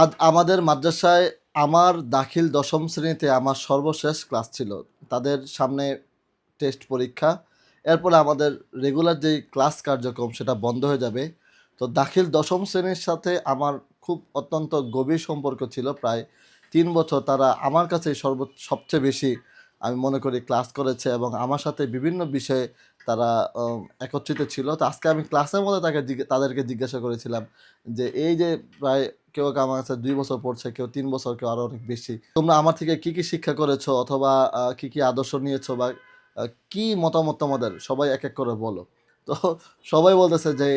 আজ আমাদের মাদ্রাসায় আমার দাখিল দশম শ্রেণীতে আমার সর্বশেষ ক্লাস ছিল। তাদের সামনে টেস্ট পরীক্ষা। এরপরে আমাদের রেগুলার যেই ক্লাস কার্যক্রম, সেটা বন্ধ হয়ে যাবে। তো দাখিল দশম শ্রেণির সাথে আমার খুব অত্যন্ত গভীর সম্পর্ক ছিল। প্রায় তিন বছর তারা আমার কাছে সর্ব, সবচেয়ে বেশি, আমি মনে করি, ক্লাস করেছে এবং আমার সাথে বিভিন্ন বিষয়ে তারা একত্রিত ছিল। তো আজকে আমি ক্লাসের মধ্যে তাকে তাদেরকে জিজ্ঞাসা করেছিলাম যে, এই যে প্রায় কেউ আমার কাছে দুই বছর পড়ছে, কেউ তিন বছর, কেউ আরও অনেক বেশি। তোমরা আমার থেকে কি কি শিক্ষা করেছ অথবা কি কি আদর্শ নিয়েছো বা কি মতামত তোমাদের? সবাই এক এক করে বলো। তো সবাই বলতেছে যে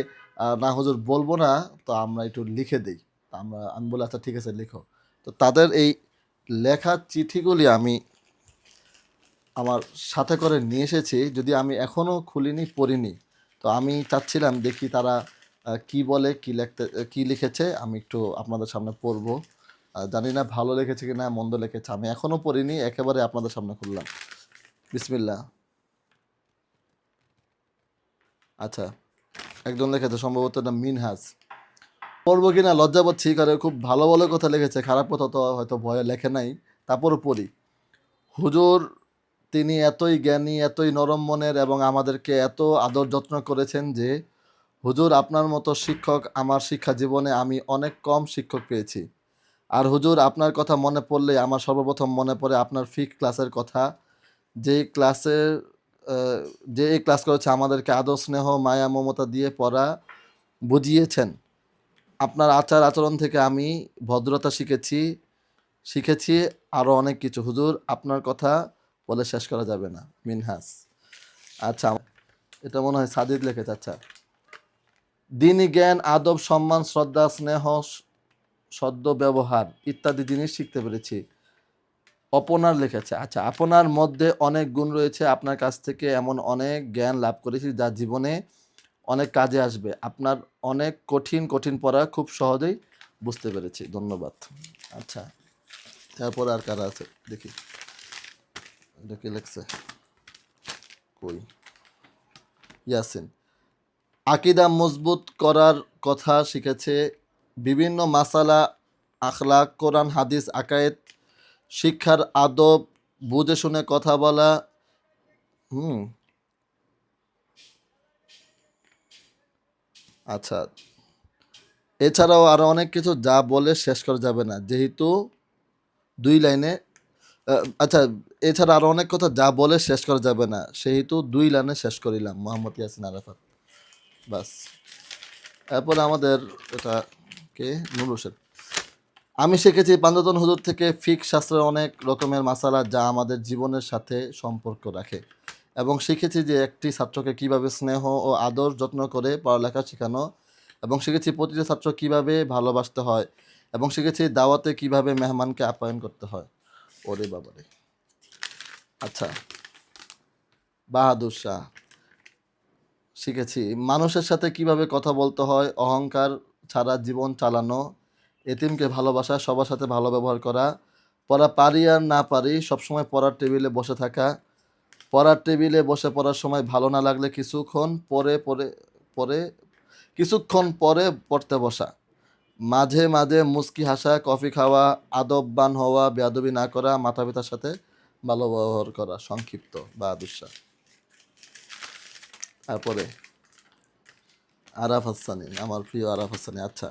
না হুজুর, বলব না। তো আমরা একটু লিখে দিই। আমরা, আমি বলি আচ্ছা ঠিক আছে, লিখো। তো তাদের এই লেখা চিঠিগুলি আমি আমার সাথে করে নিয়ে এসেছি। যদি আমি এখনও খুলিনি, পড়িনি, তো আমি চাচ্ছিলাম দেখি তারা কি বলে, কি লিখতে কি লিখেছে, আমি একটু আপনাদের সামনে পড়ব। জানি না ভালো লিখেছে কি না মন্দ লিখেছে, আমি এখনও পড়িনি, একেবারে আপনাদের সামনে খুললাম। বিসমিল্লা আচ্ছা একজন লিখেছে, সম্ভবত এটা মিনহাজ। পড়ব কিনা, লজ্জা পাচ্ছি, কারণ খুব ভালো ভালো কথা লিখেছে, খারাপ কথা তো হয়তো ভয়ে লেখে নাই তারপরও পড়ি। হুজুর, তিনি এতই জ্ঞানী, এতই নরম মনের, এবং আমাদেরকে এত আদর যত্ন করেছেন যে হুজুর আপনার মতো শিক্ষক আমার শিক্ষা জীবনে আমি অনেক কম শিক্ষক পেয়েছি। আর হুজুর আপনার কথা মনে পড়লে, আমার সর্বপ্রথম মনে পড়ে আপনার ফিক ক্লাসের কথা। যে ক্লাসের যে এই ক্লাস করেছে আমাদেরকে আদর, স্নেহ, মায়া, মমতা দিয়ে পড়া, বুঝিয়েছেন। আপনার আচার আচরণ থেকে আমি ভদ্রতা শিখেছি শিখেছি আরও অনেক কিছু। হুজুর আপনার কথা বলে শেষ করা যাবে না। মিনহাস। আচ্ছা এটা মনে হয় সাদিদ লিখেছে আচ্ছা। দিনই জ্ঞান, আদব, সম্মান, শ্রদ্ধা, স্নেহ সদ্য ব্যবহার ইত্যাদি জিনিস শিখতে পেরেছি। অপনার লিখেছে আচ্ছা আপনার মধ্যে অনেক গুণ রয়েছে, আপনার কাছ থেকে এমন অনেক জ্ঞান লাভ করেছি যা জীবনে অনেক কাজে আসবে। আপনার অনেক কঠিন কঠিন পড়া খুব সহজেই বুঝতে পেরেছি। ধন্যবাদ। আচ্ছা তারপর আর কারা আছে? দেখি। কি লেখছে? কই? ইয়াসিন। আকিদা মজবুত করার কথা শিখেছে বিভিন্ন মাসালা, আখলাক, কোরআন, হাদিস আকায়েত শিক্ষার আদব, বুঝে শুনে কথা বলা, হুম। আচ্ছা এছাড়াও আরও অনেক কিছু যা বলে শেষ করা যাবে না, যেহেতু দুই লাইনে আচ্ছা এছাড়া আরও অনেক কথা যা বলে শেষ করা যাবে না, সেহেতু দুই লাইনে শেষ করিলাম, মোহাম্মদ ইয়াসিন আরাফাত। বাস। এরপর আমাদের এটা কে? নুর হোসেন। আমি শিখেছি পাঞ্জতন হুজুর থেকে ফিক শাস্ত্রের অনেক রকমের মাসালা যা আমাদের জীবনের সাথে সম্পর্ক রাখে। এবং শিখেছি যে একটি ছাত্রকে কীভাবে স্নেহ ও আদর যত্ন করে পড়ালেখা শেখানো এবং শিখেছি প্রতিটি ছাত্র কীভাবে ভালোবাসতে হয় এবং শিখেছি দাওয়াতে কীভাবে মেহমানকে আপ্যায়ন করতে হয়। ওরে বাবারে। আচ্ছা। বাহাদুর শাহ। শিখেছি। মানুষের সাথে কীভাবে কথা বলতে হয়, অহংকার ছাড়া জীবন চালানো, এতিমকে ভালোবাসা, সবার সাথে ভালো ব্যবহার করা, পড়া পারি আর না পারি, সবসময় পড়ার টেবিলে বসে থাকা, পড়ার টেবিলে বসে পড়ার সময় ভালো না লাগলে কিছুক্ষণ পরে পরে পরে, কিছুক্ষণ পরে পড়তে বসা। মাঝে মাঝে মুস্কি হাসা, কফি খাওয়া, আদববান হওয়া, বেয়াদবি না করা মাথা পিতার সাথে ভালো ব্যবহার করা, সংক্ষিপ্ত বা দুঃসা তারপরে আরাফ হাসানি, আমার প্রিয় আরাফ হাসানি। আচ্ছা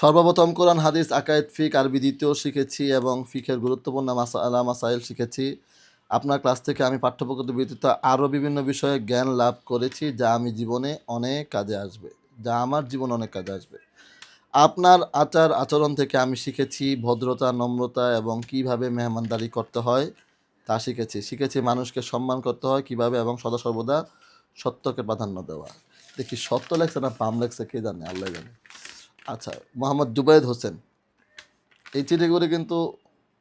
সর্বপ্রথম কোরআন, হাদিস, আকায়েদ, ফিক, আরবি দ্বিতীয় শিখেছি এবং ফিকের গুরুত্বপূর্ণ মাসালা মাসাইল শিখেছি। আপনার ক্লাস থেকে আমি পাঠ্যপুস্তক ব্যতীত আরও বিভিন্ন বিষয়ে জ্ঞান লাভ করেছি, যা আমি জীবনে অনেক কাজে আসবে, যা আমার জীবনে অনেক কাজে আসবে। আপনার আচার আচরণ থেকে আমি শিখেছি ভদ্রতা, নম্রতা এবং কীভাবে মেহমানদারি করতে হয়, তা শিখেছি। শিখেছি মানুষকে সম্মান করতে হয় কীভাবে এবং সদা সর্বদা সত্যকে প্রাধান্য দেওয়া। দেখি সত্য লেখছে না পাম লেখছে, কে জানে? আল্লাহ জানে। আচ্ছা মোহাম্মদ জুবাইদ হোসেন, এই চিঠিগুলি কিন্তু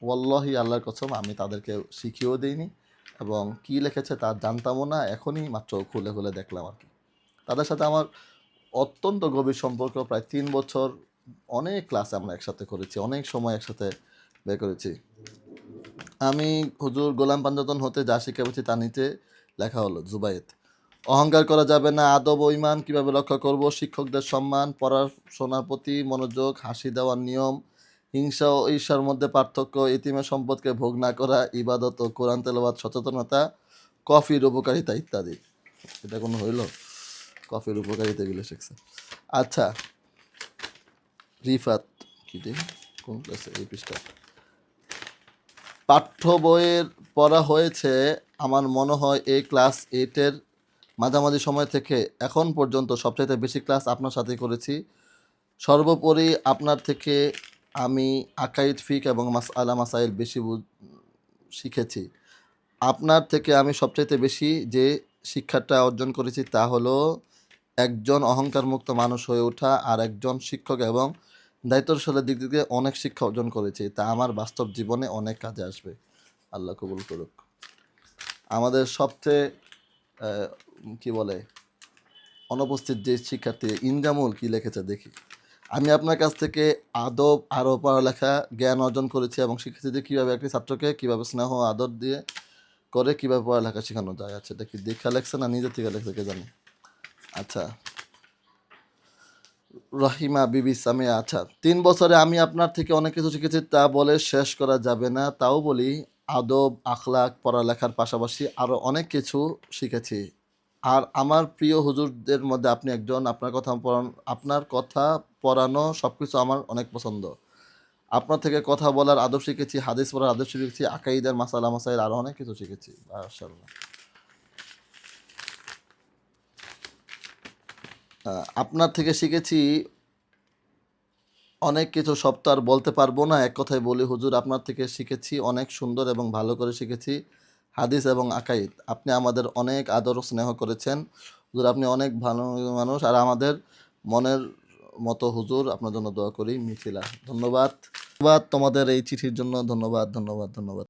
ওয়াল্লাহি আল্লাহর কসম, আমি তাদেরকে শিখিয়েও দিইনি এবং কি লিখেছে তা জানতামও না, এখনই মাত্র খুলে খুলে দেখলাম আর কি। তাদের সাথে আমার অত্যন্ত গভীর সম্পর্ক, প্রায় তিন বছর অনেক ক্লাস আমরা একসাথে করেছি, অনেক সময় একসাথে বের করেছি। আমি হুজুর গোলাম পাঞ্জতন হতে যা শিখেছি তা নিচে লেখা হলো, জুবাইদ। অহংকার করা যাবে না, আদব ও ইমান কীভাবে রক্ষা করব, শিক্ষকদের সম্মান, পড়াশোনার প্রতি মনোযোগ, হাসি দেওয়ার নিয়ম, হিংসা ও ঈর্ষার মধ্যে পার্থক্য ইতিমের সম্পদকে ভোগ না করা, ইবাদত ও কোরআন তেলাওয়াত সচেতনতা, কফির উপকারিতা ইত্যাদি। এটা কোনো হইল? কফির উপকারিতা এগুলো শিখছে। আচ্ছা রিফাত কি? কোন ক্লাসে এই পৃষ্ঠা। পাঠ্য বইয়ের পড়া হয়েছে, আমার মনে হয় এই ক্লাস এইটের মাঝামাঝি সময় থেকে এখন পর্যন্ত সবচাইতে বেশি ক্লাস আপনার সাথে করেছি। সর্বোপরি আপনার থেকে আমি আকাইদ, ফিক এবং মাস, আলা মাসাইল বেশি শিখেছি। আপনার থেকে আমি সবচাইতে বেশি যে শিক্ষাটা অর্জন করেছি তা হলো একজন অহংকারমুক্ত মানুষ হয়ে ওঠা আর একজন শিক্ষক এবং দায়িত্বশীলের দিক থেকে অনেক শিক্ষা অর্জন করেছি। তা আমার বাস্তব জীবনে অনেক কাজে আসবে। আল্লাহ কবুল করুক। আমাদের সবচেয়ে কি বলে, অনুপস্থিত যে শিক্ষার্থী ইনজামুল কি লিখেছে দেখি। আমি আপনার কাছ থেকে আদব আরও পড়ালেখা, জ্ঞান অর্জন করেছি এবং যে কীভাবে একটি ছাত্রকে কীভাবে স্নেহ, আদর দিয়ে করে কীভাবে পড়ালেখা শেখানো যায় আচ্ছা কি দেখা লেখছে না নিজের থেকে লেখছে, কে জানে। আচ্ছা। রহিমা, বিবি সামিয়া আচ্ছা তিন বছরে আমি আপনার থেকে অনেক কিছু শিখেছি, তা বলে শেষ করা যাবে না, তাও বলি, আদব আখলাক পড়ালেখার পাশাপাশি আরও অনেক কিছু শিখেছি। আর আমার প্রিয় হুজুরদের মধ্যে আপনি একজন, আপনার কথা পড়ান, আপনার কথা পড়ানো সব কিছু আমার অনেক পছন্দ। আপনার থেকে কথা বলার আদব শিখেছি, হাদিস পড়ার আদব শিখেছি, আকাইদের মাসালা মাসাইল আরও অনেক কিছু শিখেছি আপনার থেকে শিখেছি অনেক কিছু, সব তো আর বলতে পারব না, এক কথায় বলি, হুজুর আপনার থেকে শিখেছি, অনেক সুন্দর এবং ভালো করে শিখেছি। হাদিস এবং আকাইদ। আপনি আমাদের অনেক আদর স্নেহ করেছেন। হুজুর, আপনি অনেক ভালো মানুষ। আর আমাদের মনের মতো হুজুর, আপনার জন্য দোয়া করি, মিথিলা। ধন্যবাদ। ধন্যবাদ তোমাদের এই চিঠির জন্য। ধন্যবাদ ধন্যবাদ ধন্যবাদ।